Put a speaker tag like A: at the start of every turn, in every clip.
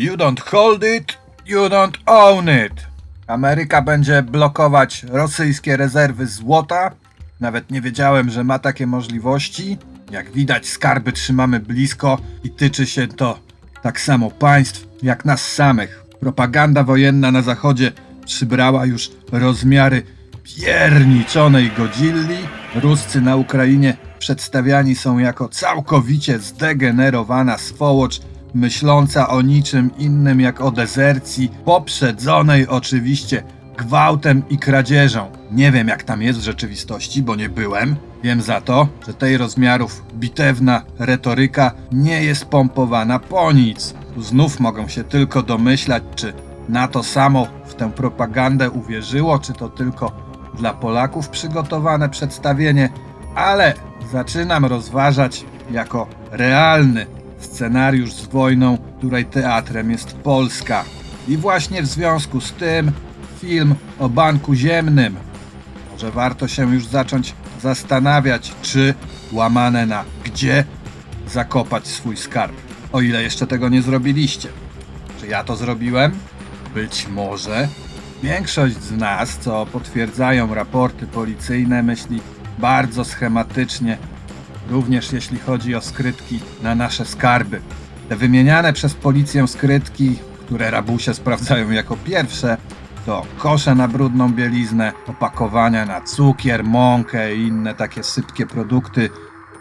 A: You don't hold it, you don't own it. Ameryka będzie blokować rosyjskie rezerwy złota. Nawet nie wiedziałem, że ma takie możliwości. Jak widać, skarby trzymamy blisko i tyczy się to tak samo państw jak nas samych. Propaganda wojenna na zachodzie przybrała już rozmiary pierniczonej godzilli. Ruscy na Ukrainie przedstawiani są jako całkowicie zdegenerowana swołocz, myśląca o niczym innym jak o dezercji, poprzedzonej oczywiście gwałtem i kradzieżą. Nie wiem jak tam jest w rzeczywistości, bo nie byłem. Wiem za to, że tej rozmiarów bitewna retoryka nie jest pompowana po nic. Tu znów mogą się tylko domyślać, czy na to samo w tę propagandę uwierzyło, czy to tylko dla Polaków przygotowane przedstawienie, ale zaczynam rozważać jako realny scenariusz z wojną, której teatrem jest Polska. I właśnie w związku z tym film o Banku Ziemnym. Może warto się już zacząć zastanawiać, czy łamane na gdzie zakopać swój skarb. O ile jeszcze tego nie zrobiliście. Czy ja to zrobiłem? Być może. Większość z nas, co potwierdzają raporty policyjne, myśli bardzo schematycznie, również jeśli chodzi o skrytki na nasze skarby. Te wymieniane przez policję skrytki, które rabusie sprawdzają jako pierwsze, to kosze na brudną bieliznę, opakowania na cukier, mąkę i inne takie sypkie produkty,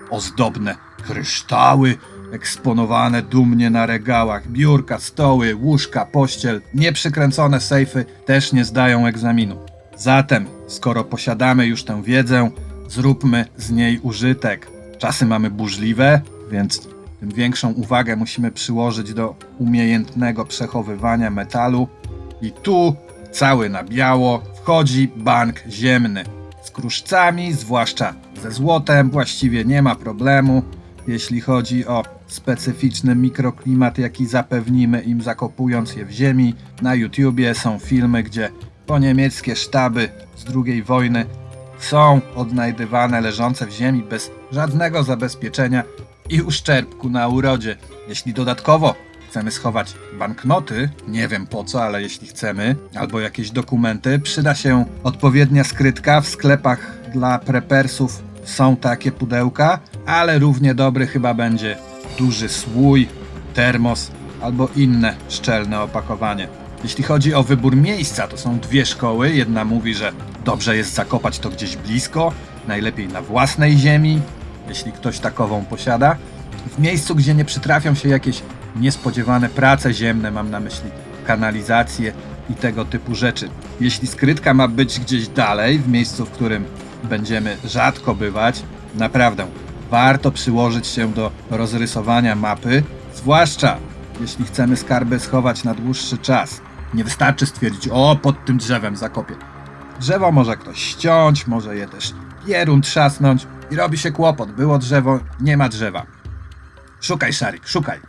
A: ozdobne kryształy eksponowane dumnie na regałach, biurka, stoły, łóżka, pościel, nieprzykręcone sejfy też nie zdają egzaminu. Zatem, skoro posiadamy już tę wiedzę, zróbmy z niej użytek. Czasy mamy burzliwe, więc tym większą uwagę musimy przyłożyć do umiejętnego przechowywania metalu. I tu, cały na biało, wchodzi bank ziemny. Z kruszcami, zwłaszcza ze złotem, właściwie nie ma problemu, jeśli chodzi o specyficzny mikroklimat, jaki zapewnimy im zakopując je w ziemi. Na YouTubie są filmy, gdzie po niemieckie sztaby z II wojny są odnajdywane leżące w ziemi bez żadnego zabezpieczenia i uszczerbku na urodzie. Jeśli dodatkowo chcemy schować banknoty, nie wiem po co, ale jeśli chcemy, albo jakieś dokumenty, przyda się odpowiednia skrytka w sklepach dla prepersów. Są takie pudełka, ale równie dobry chyba będzie duży słój, termos albo inne szczelne opakowanie. Jeśli chodzi o wybór miejsca, to są dwie szkoły. Jedna mówi, że dobrze jest zakopać to gdzieś blisko, najlepiej na własnej ziemi, jeśli ktoś takową posiada. W miejscu, gdzie nie przytrafią się jakieś niespodziewane prace ziemne, mam na myśli kanalizację i tego typu rzeczy. Jeśli skrytka ma być gdzieś dalej, w miejscu, w którym będziemy rzadko bywać, naprawdę warto przyłożyć się do rozrysowania mapy, zwłaszcza jeśli chcemy skarby schować na dłuższy czas. Nie wystarczy stwierdzić, o, pod tym drzewem zakopię. Drzewo może ktoś ściąć, może je też pierun trzasnąć i robi się kłopot. Było drzewo, nie ma drzewa. Szukaj, Szarik, szukaj.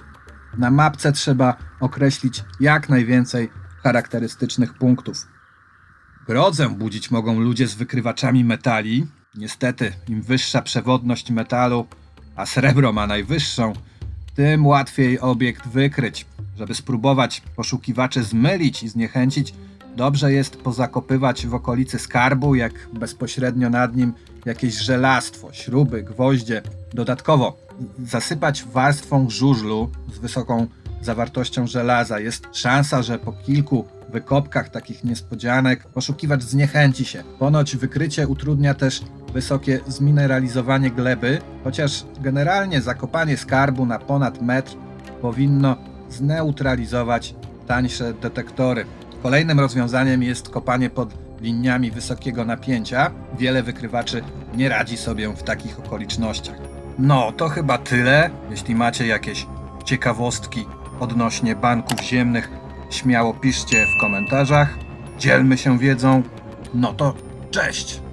A: Na mapce trzeba określić jak najwięcej charakterystycznych punktów. Grodzę budzić mogą ludzie z wykrywaczami metali. Niestety, im wyższa przewodność metalu, a srebro ma najwyższą, tym łatwiej obiekt wykryć. Żeby spróbować poszukiwaczy zmylić i zniechęcić, dobrze jest pozakopywać w okolicy skarbu, jak bezpośrednio nad nim jakieś żelastwo, śruby, gwoździe. Dodatkowo zasypać warstwą żużlu z wysoką zawartością żelaza. Jest szansa, że po kilku wykopkach takich niespodzianek poszukiwacz zniechęci się. Ponoć wykrycie utrudnia też wysokie zmineralizowanie gleby, chociaż generalnie zakopanie skarbu na ponad metr powinno zneutralizować tańsze detektory. Kolejnym rozwiązaniem jest kopanie pod liniami wysokiego napięcia. Wiele wykrywaczy nie radzi sobie w takich okolicznościach. No, to chyba tyle. Jeśli macie jakieś ciekawostki odnośnie banków ziemnych, śmiało piszcie w komentarzach. Dzielmy się wiedzą. No to cześć!